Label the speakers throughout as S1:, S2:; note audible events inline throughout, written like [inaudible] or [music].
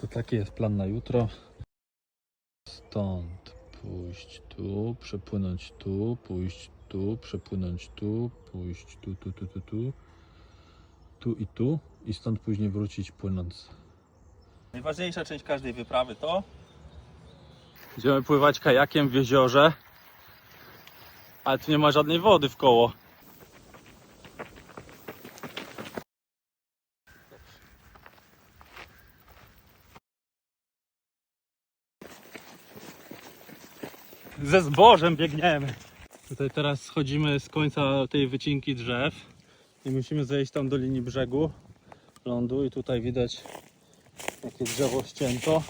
S1: To taki jest plan na jutro. Stąd pójść tu, przepłynąć tu, pójść tu, przepłynąć tu, pójść tu, tu, tu, tu, tu, tu i tu i stąd później wrócić płynąc.
S2: Najważniejsza część każdej wyprawy to Idziemy pływać kajakiem w jeziorze Ale tu nie ma żadnej wody w koło Ze zbożem biegniemy Tutaj teraz schodzimy z końca tej wycinki drzew i musimy zejść tam do linii brzegu lądu i tutaj widać jakie drzewo ścięto.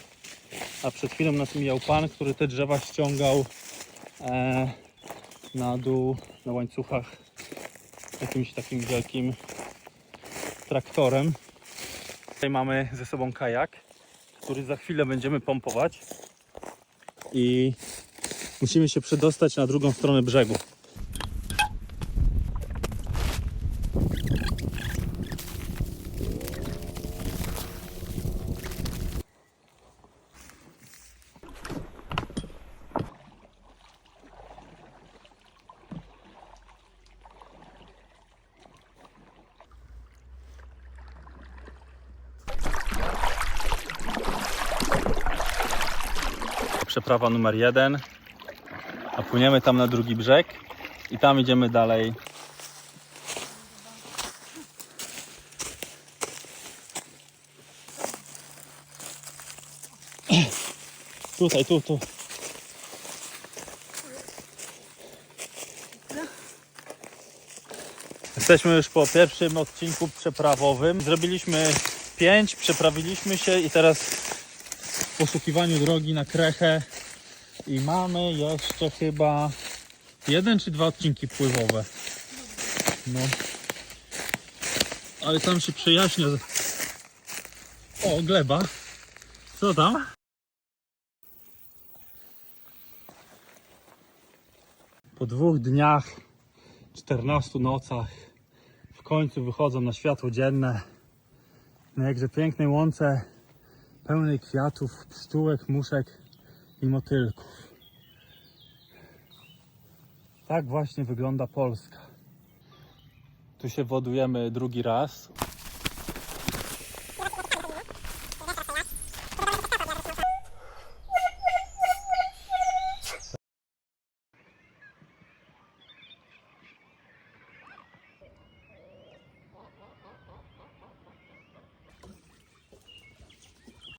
S2: A przed chwilą nas mijał pan, który te drzewa ściągał e, na dół na łańcuchach jakimś takim wielkim traktorem. Tutaj mamy ze sobą kajak, który za chwilę będziemy pompować i musimy się przedostać na drugą stronę brzegu. Przeprawa numer jeden. A płyniemy tam na drugi brzeg i tam idziemy dalej. [clears throat] Tutaj, tu, tu. Jesteśmy już po pierwszym odcinku przeprawowym. Zrobiliśmy pięć, przeprawiliśmy się i teraz w poszukiwaniu drogi na Krechę i mamy jeszcze chyba jeden czy dwa odcinki pływowe. No. Ale tam się przejaśnia. O, gleba. Co tam? Po dwóch dniach, 14 nocach w końcu wychodzą na światło dzienne. Na jakże pięknej łące pełnej kwiatów, pszczółek, muszek i motylków. Tak właśnie wygląda Polska. Tu się wodujemy drugi raz.